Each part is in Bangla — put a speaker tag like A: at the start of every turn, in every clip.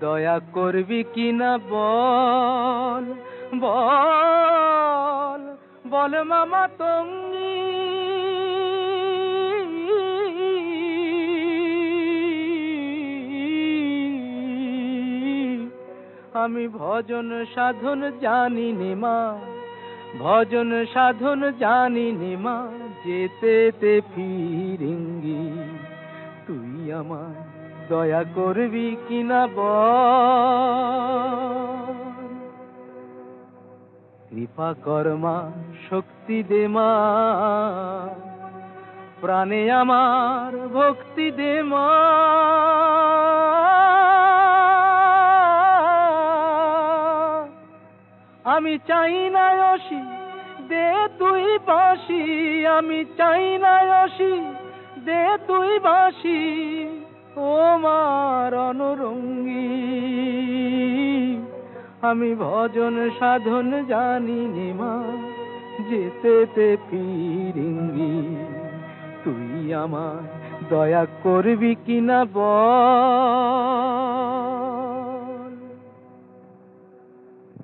A: দয়া করবি কিনা বল বল বল মামা তঙ্গি। আমি ভজন সাধন জানি নে মা, ভজন সাধন জানি নে মা, যেতে ফিরিঙ্গি, তুই আমায় দয়া করবি কিনা কৃপা কর্মা শক্তি দে মা। প্রাণে আমার ভক্তি দে মা। আমি চাই না অসি, দে তুই বাঁশি। আমি চাই না অসি, দে তুই বাঁশি। ও মার অনুরঙ্গী। আমি ভজন সাধন জানি নে মা, যেতে তে ফিরিঙ্গি। তুই আমার দয়া করবি কিনা বল।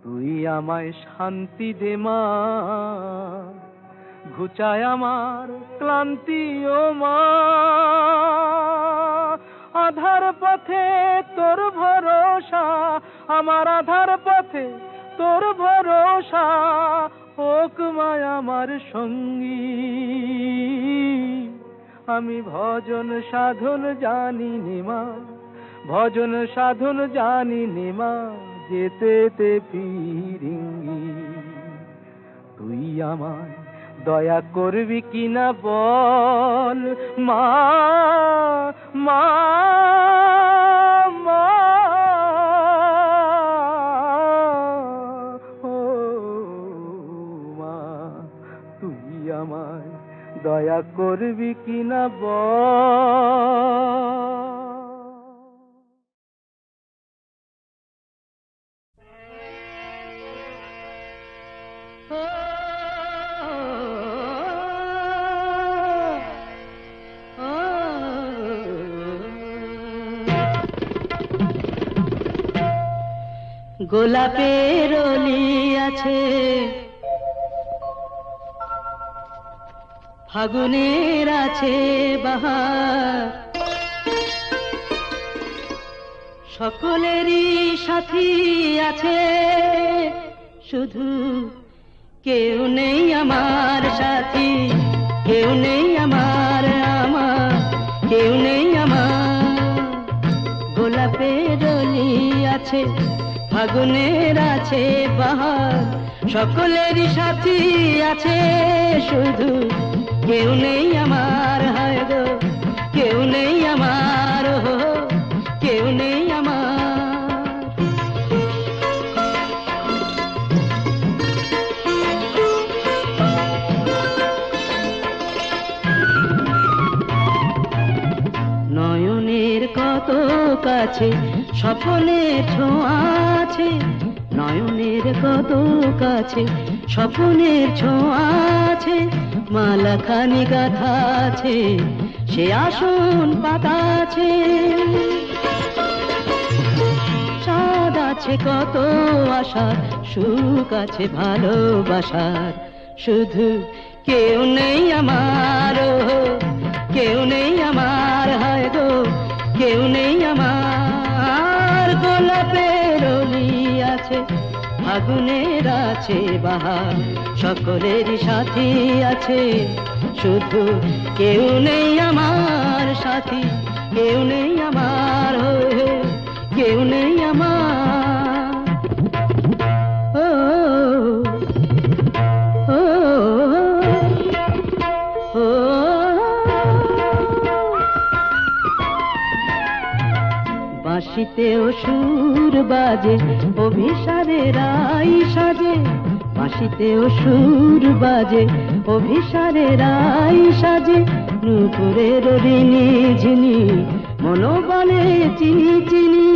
A: তুই আমায় শান্তি দে মা, ঘুচায় আমার ক্লান্তি ও মা। আধার পথে তোর ভরসা, আমার আধার পথে তোর ভরসা, হোক মায় আমার সঙ্গী। আমি ভজন সাধন জানি নিমা ভজন সাধন জানি নিমা যেতে তে ফিরিঙ্গি। তুই আমায় দয়া করবি কিনা বল? মা মা মা। মা তুই আমায় দয়া করবি কিনা বল?
B: গোলাপের অলি আছে। ফাগুনের আছে বাহার। সকলেরই সাথী আছে। শুধু কেউ নেই আমার সাথী। কেউ নেই আমার আমার কেউ নেই আমার। গোলাপের অলি আছে। ফাগুনের আছে বাহার সকলেরই সাথী আছে শুধু। কেউ নেই আমার হয় গো কেউ নেই আমার হো, কেউ নেই আমার। নয়নের কত কাছে স্বপ্নের ছোঁয়া আছে, নয়নের কত কাছে। স্বপ্নের ছোঁয়া আছে মালা খানি গাথা আছে, সে আসন পাতা আছে। স্বাদ আছে কত আশার সুখ আছে ভালোবাসার। শুধু কেউ নেই আমার কেউ নেই আমার, হয় গো, কেউ নেই আমার। আছে, আগুনের আছে বাহার, সকলের সাথী আছে। শুধু কেউ নেই আমার সাথী, কেউ নেই আমার হয়ে, কেউ নেই আমার
A: বাঁশিতেও সুর বাজে অভিসারে রাই সাজে বাঁশিতেও সুর বাজে অভিসারে রাই সাজে। নুপুরের ঋণী ঝিনি, মনোবলে চিনি চিনি।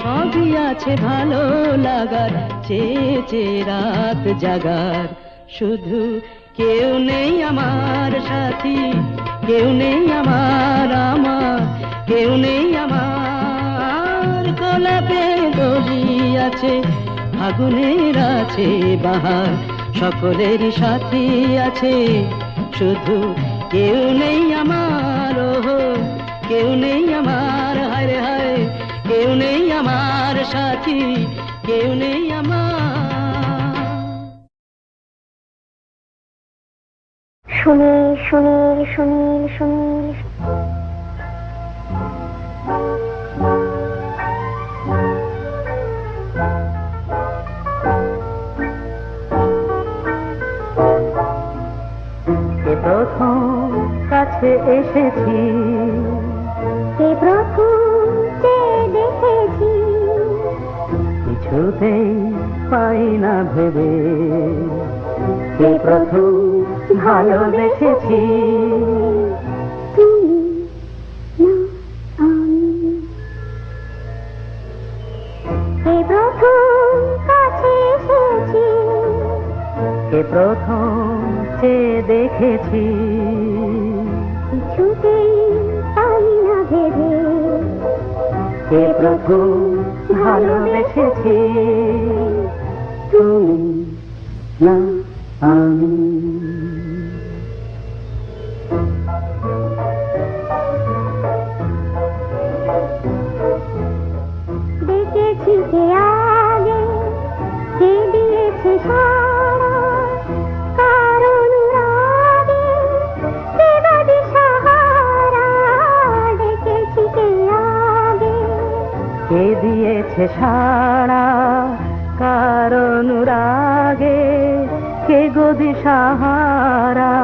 A: সবই আছে ভালো লাগার, চেয়ে চেয়ে রাত জাগার। শুধু কেউ নেই আমার সাথী, কেউ নেই আমার আমার কেউ নেই আমার গোলাপে দড়ি আছে ফাগুনের আছে বাহার সকলের সাথী আছে। শুধু কেউ নেই আমার কেউ নেই আমার, হায় হায়, কেউ নেই আমার সাথী, কেউ নেই আমার।
C: সুনীল সুনীল সুনীল সুনীল
A: প্রথম কাছে এসেছি।
C: কে প্রথম যে দেখেছি।
A: কিছুতেই পাই না ভেবে। কে প্রথম ভালোবেসেছি
C: তুমি না আমি। কে প্রথম কাছে এসেছি।
A: কে প্রথম চেয়ে দেখেছি।
C: কিছুতেই না ভেবে।
A: প্রথম ভালোবেসেছি। তুমি না আমি।
C: দেখেছি কে আগে কে দিয়েছে সারা কে
A: দিয়েছে সারা কারণ রাগে কে গদি সাহারা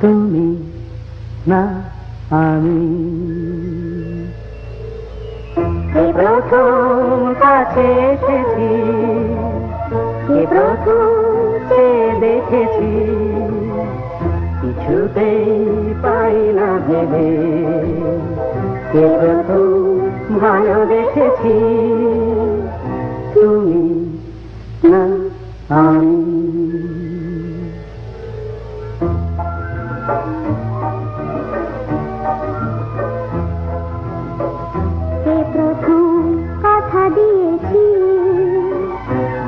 A: তুমি না আমি। প্রথম কাছে এসেছি? প্রথম দেখেছি? কিছুতেই পাই না ভেবে কে প্রথম ভালোবেসেছি তুমি না আমি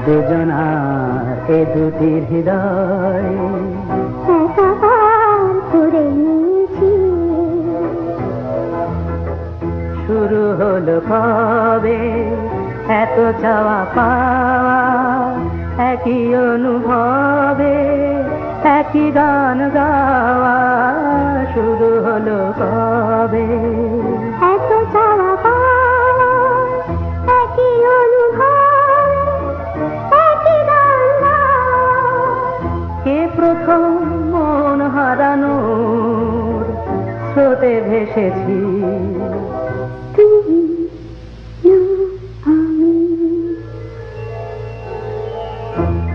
A: দুজনার এ দুটি হৃদয়। হলো কবে? এত চাওয়া পাওয়া একই অনুভবে একই গান গাওয়া শুরু হলো কবে?
C: এত চাওয়া
A: কে প্রথম মন হারানোর স্রোতে ভেসেছি?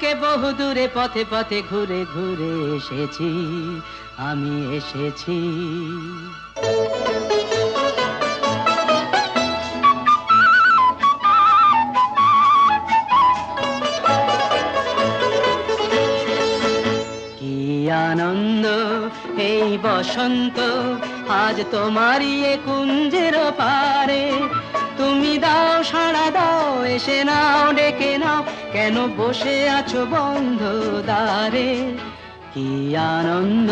A: থেকে বহু দূরে পথে পথে ঘুরে ঘুরে এসেছি, আমি এসেছি। কি আনন্দ, এই বসন্ত, আজ তোমারই এ কুঞ্জের পারে। তুমি দাও, সাড়া দাও, এসে নাও, ডেকে নাও কেন বসে আছো বন্ধ দ্বারে? কি আনন্দ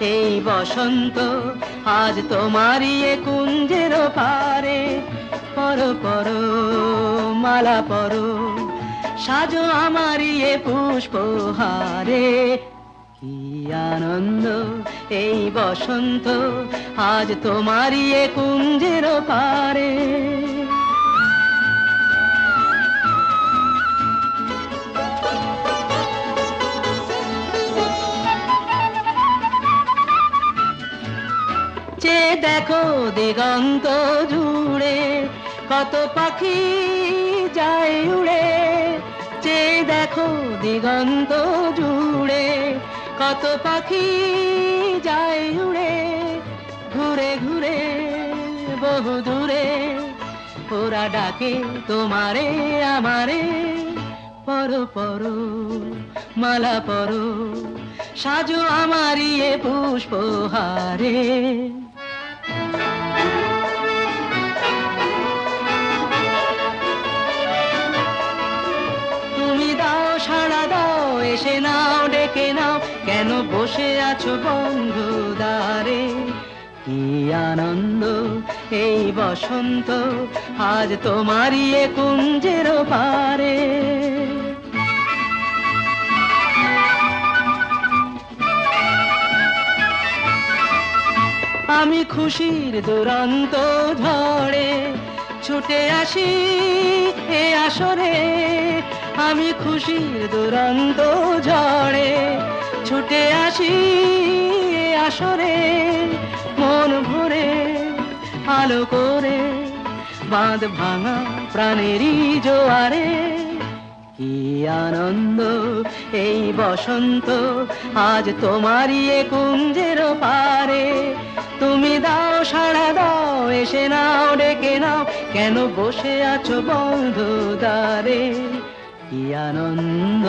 A: এই বসন্ত, আজ তোমারই এ কুঞ্জের পারে পর পর, মালা পর, সাজো আমারই এ পুষ্পহারে। কি আনন্দ এই বসন্ত, আজ তোমারই এ কুঞ্জের পারে চে দেখো দিগন্ত জুড়ে, কত পাখি যায় উড়ে। চে দেখো দিগন্ত জুড়ে, কত পাখি যায় উড়ে। ঘুরে ঘুরে, বহু দূরে, ওরা ডাকে তোমারে, আমারে। পর পর, মালা পর, সাজু আমারই এ পুষ্পহারে। কেন বসে আছো বন্ধু দ্বারে? কি আনন্দ এই বসন্ত, আজ তোমারই এ কুঞ্জের পারে। আমি খুশির দুরন্ত ঝড়ে ছুটে আসি এ আসরে। আমি খুশির দুরন্ত ঝড়ে ছুটে আসি আসরে, মন ভরে, আলো করে, বাঁধ ভাঙা প্রাণেরই জোয়ারে। কি আনন্দ এই বসন্ত, আজ তোমারই এ কুঞ্জের পারে। তুমি দাও, সাড়া দাও, এসে নাও, ডেকে নাও, কেন বসে আছো বন্ধু দ্বারে? কি আনন্দ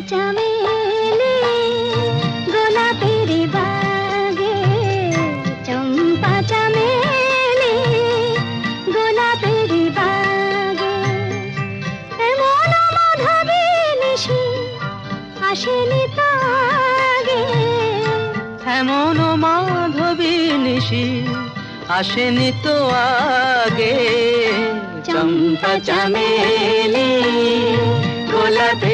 C: চম্পা গোলাপের বাগে চম্পা চামেলি গোলাপের বাগে এমন মাধবী নিশি আসেনি
A: এমন মাধবী নিশি আসেনি তো আগে। চম্পা চামেলি গোলাপেরি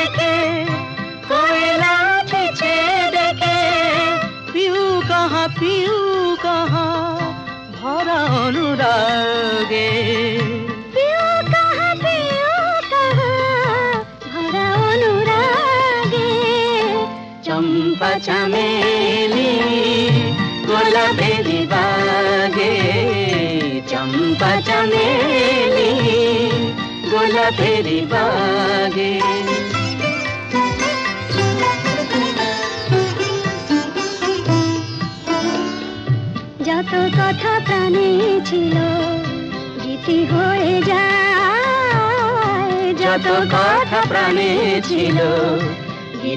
A: গোলাপেরি বাগে চম্পা চামেলি গোলাপেরি বাগে
C: যত কথা প্রাণে ছিল গীতি হয়ে যায়।
A: যত কথা প্রাণে ছিল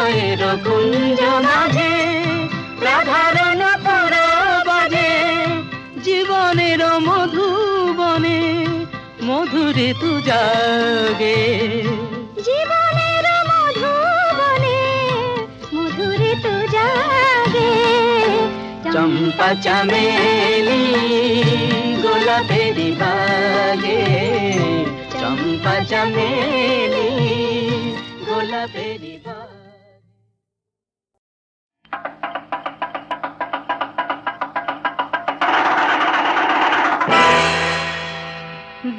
A: হৃদয়ের কুঞ্জ মাঝে রাধার নুপুর বাজে জীবনের মধুবনে মধুরে তু জাগে
C: জীবনের মধুবনে মধুরে তো জাগে
A: চম্পা চামেলি গোলাপেরি বাগে চম্পা চামেলি গোলাপেরি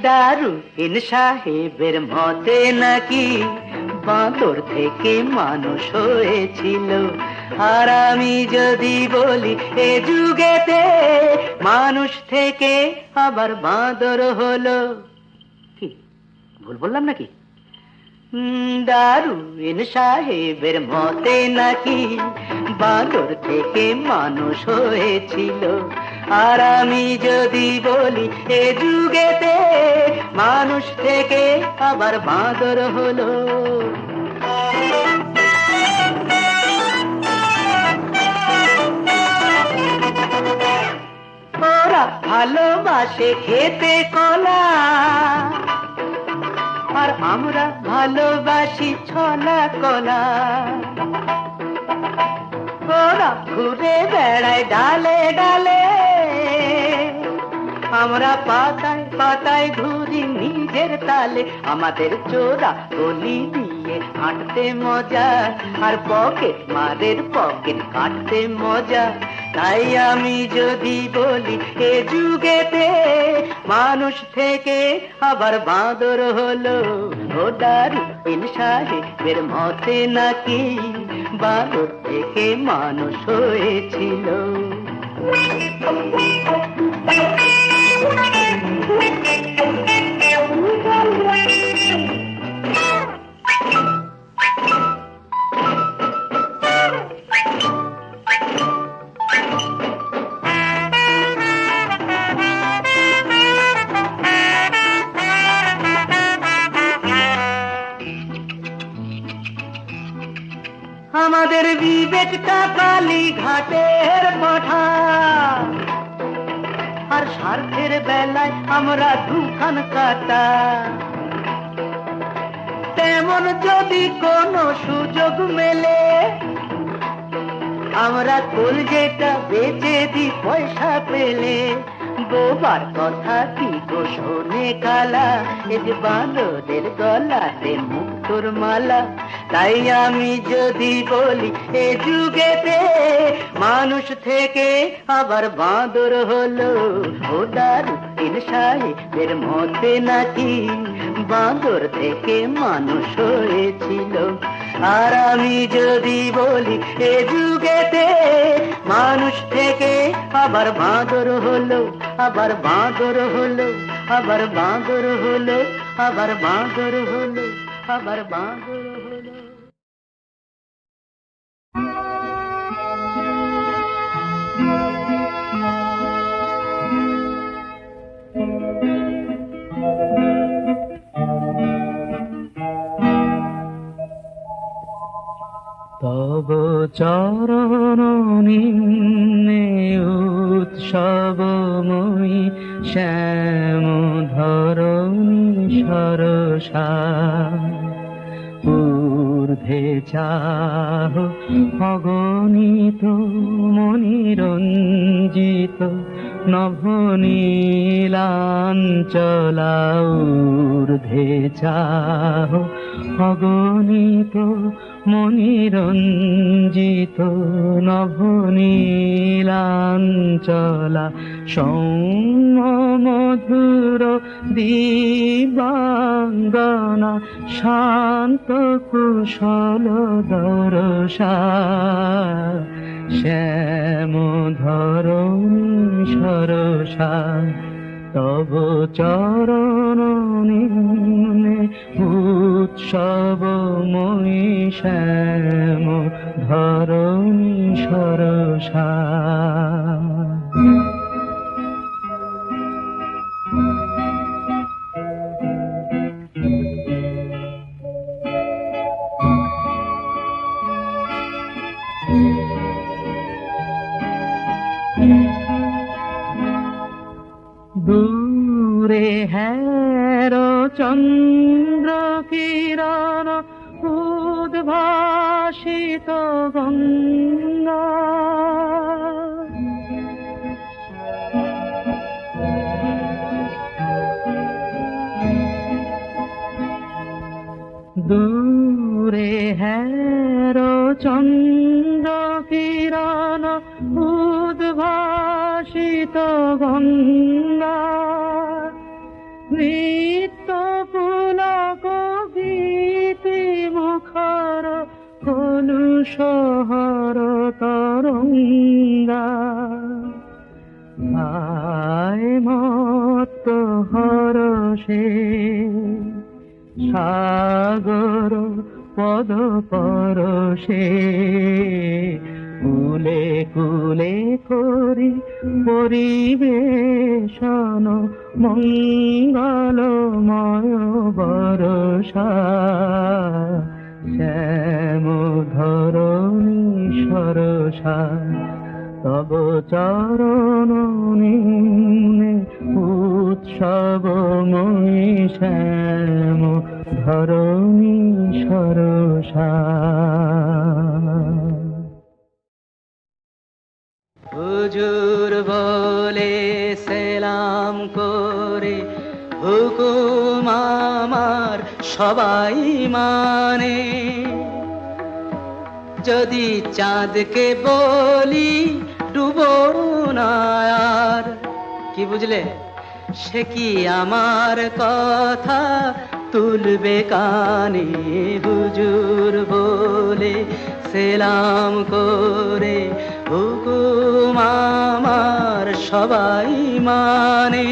A: দারু ইন সাহেবের মতে নাকি বাঁদর থেকে মানুষ হয়েছিল। আর আমি যদি বলি এ যুগেতে মানুষ থেকে আবার বাঁদর হলো। কি ভুল বললাম নাকি? হুম, দারুইন সাহেবের মতে নাকি। বাঁদর থেকে মানুষ হয়েছিল। আর আমি যদি বলি, এ যুগেতে মানুষ থেকে আবার বাঁদর হলো। ওরা ভালোবাসে খেতে কলা, আর আমরা ভালোবাসি ছলা কলা। ওরা ঘুরে বেড়ায় ডালে ডালে আমরা পাতায় পাতায় ঘুরি নিজের তালে। আমাদের চোরা গলি দিয়ে হাঁটতে মজা, আর পকেট মারের পকেট কাটতে মজা। তাই আমি যদি বলি, এ যুগেতে মানুষ থেকে আবার বাঁদর হলো। ও দারু ইন মতে নাকি বাঁদর থেকে মানুষ হয়েছিল। আমাদের বিবেকটা কালী পাঠা আর স্বার্থের বেলায় আমরা দুখান কাটা। তেমন যদি কোনো সুযোগ মেলে, আমরা কোল যেটা বেচে দি পয়সা পেলে। বোবার কথা কি গো শোনে কালা, এ যে বাঁদরের গলাতে মুক্তোর মালা। তাই আমি যদি বলি, এ যুগেতে মানুষ থেকে আবার বাঁদর হলো। ও দারু তিন সাহেবের মতে নাকি বাঁদর থেকে মানুষ হয়েছিল। আর আমি যদি বলি, এ যুগেতে মানুষ থেকে আবার বাঁদর হলো, আবার বাঁদর হলো, আবার বাঁদর হলো, আবার বাঁদর হলো, আবার বাঁদর হলো। তব চরণ নিম্নে উৎসবময়ী শ্যাম ধরণী সরসা। ঊর্ধ্বে চাহ অগণিত মনিরঞ্জিত নভনীলাঞ্চলা। ঊর্ধ্বে চাহ অগণিত মনিরঞ্জিত নভনীলাঞ্চলা সৌম্য মধুর দিবাঙ্গনা শান্ত কুশল দরসা শ্যাম ধরণী সরসা। তব চরণ নিম্নে মণি শ্যাম ধরণী সরসা। দূরে হ্যার চন্দ্র কিরণ উদ্ভাসিত গঙ্গা। দূরে হ্যারো চন্দ্র কিরণ উদ্ভাসিত গঙ্গা। হরষে সাগর পদ পরশে, কুলে কুলে করি পরিবেশন, মঙ্গলময় বরষা। শ্যাম ধরণী সরসা তব চরণ উৎসবময়ী শ্যাম ধরণী সরসা। হুজুর বলে, সেলাম করে হুকুম আমার সবাই মানে। যদি চাঁদকে বলি, ডুবো না আর। কি বুঝলে? সে কি আমার কথা তুলবে কানে হুজুর বলে? সেলাম করে হুকুম আমার সবাই মানে।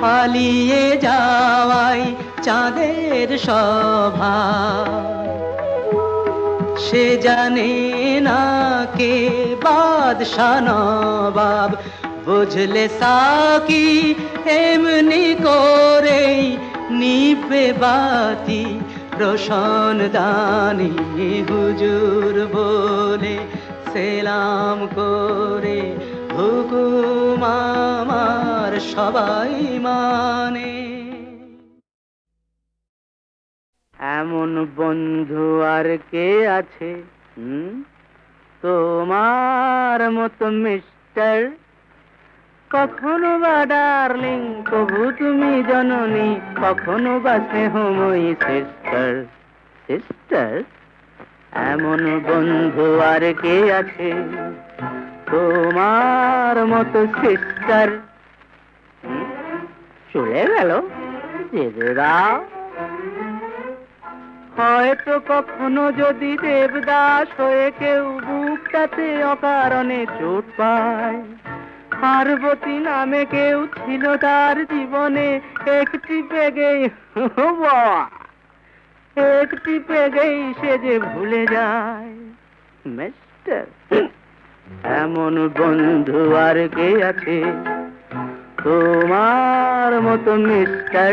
A: পালিয়ে যাওয়াই চাঁদের স্বভাব সে জানে না কে বাদশা নবাব। বুঝলে সাকি, এমনি করে নিবে বাতি, রোশন দানি হুজুর বলে সেলাম করে। হুকুম সবাই মানে। এমন বন্ধু আর কে আছে? হুম? তোমার মতো মিস্টার কখনো বা ডার্লিং, কবু তুমি জননী, কখনো বা স্নেহময়ী সিস্টার সিস্টার এমন বন্ধু আর কে আছে? তোমার মতো সিস্টার চলে গেল? যেতে দাও হয়তো কখনো যদি দেবদাস হয়ে কেউ বুকটাতে অকারণে চোট পায়। পার্বতী নামে কেউ ছিল তার জীবনে একটি বাবা, একটি পেগেই সে যে ভুলে যায়। মিস্টার এমন বন্ধু আর কে আছে? তোমার মতো মিস্টার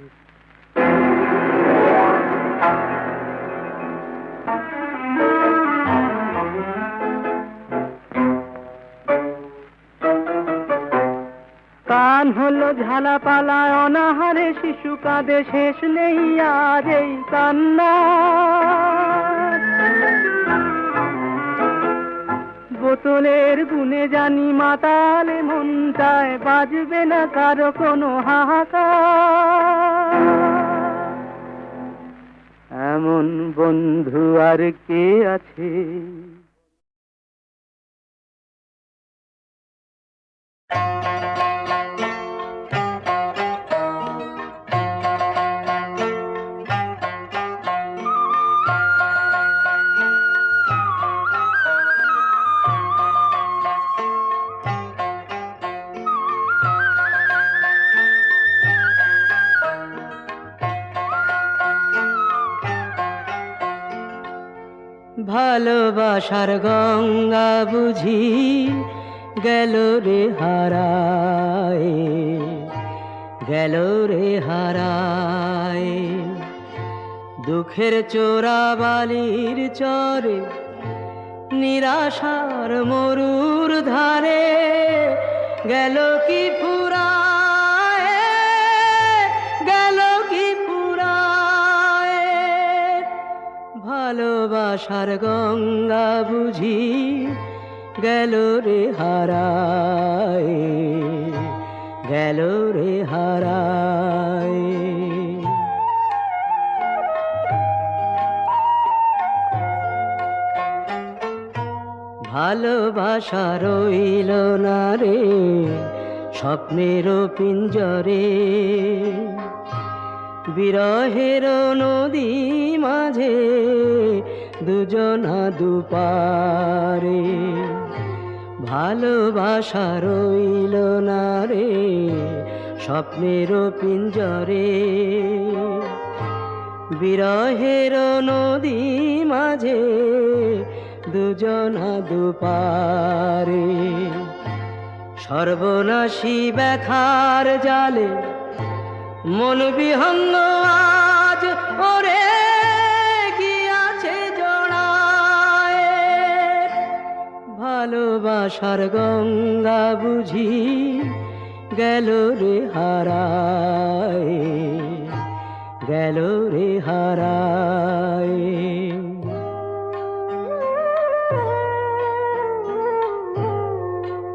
A: ঝালা পালায় অনাহারে, শিশু কাঁদে, শেষ নেই আর এই কান্না বোতলের গুনে জানি মাতালে মনটায় বাজবে না কারও কোনো হাহাকার এমন বন্ধু আর কে আছে Thank you. ভালোবাসার গঙ্গা বুঝি গেল রে হারায়, গেল রে হারায়। দুঃখের চোরা বালির চরে, নিরাশার মরুর ধারে, গেল কি ফুরায় ভালোবাসার গঙ্গা বুঝি গেল রে হারায়, গেল রে হারায়। ভালোবাসা রইল না রে স্বপ্নের পিঞ্জরে। বিরহের নদী মাঝে দুজনা দুপারে। ভালোবাসা রইল না রে স্বপ্নের পিঞ্জরে। বিরহের নদী মাঝে দুজনা দুপারে। সর্বনাশী ব্যথার জালে মন বিহঙ্গ আজ ওরে গিয়াছে জড়ায়। ভালোবাসার গঙ্গা বুঝি গেল রে হারায়, গেল রে হারায়।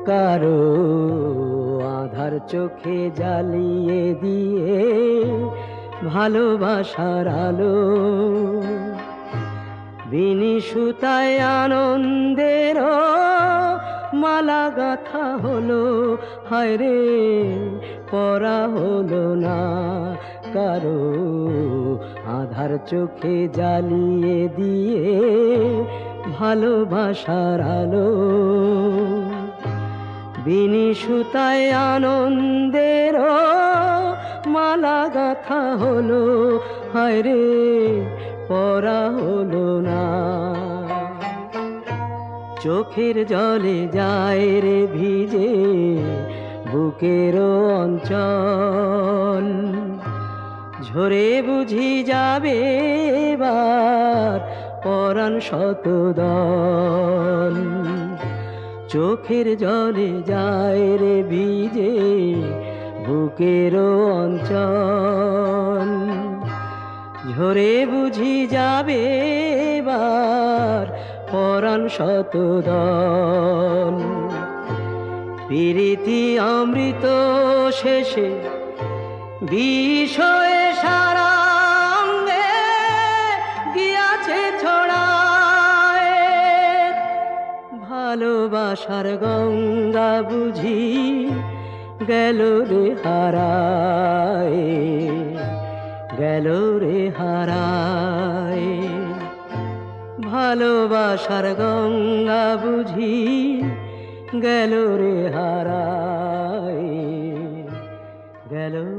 A: কারও চোখে জ্বালিয়ে দিয়ে ভালোবাসার আলো। বিনি সুতায় আনন্দের মালা গাথা হলো, হায় রে, পরা হলো না কারও। আধার চোখে জ্বালিয়ে দিয়ে ভালোবাসার আলো। বিনি সুতায় আনন্দের মালা গাথা হলো, হায় রে, পরা হলো না। চোখের জলে যায় রে ভিজে বুকের অঞ্চল। ঝরে বুঝি যাবে এবার পরাণ শতদল চোখের জলে যায় রে ভিজে বুকের অঞ্চল। ঝরে বুঝি যাবে এবার পরাণ শতদল। প্রীতি অমৃত শেষে বিষয়ে সারা ভালোবাসার গঙ্গা বুঝি গেল রে হারায়, গেল রে হারায়। ভালোবাসার গঙ্গা বুঝি গেল রে হারায়, গেল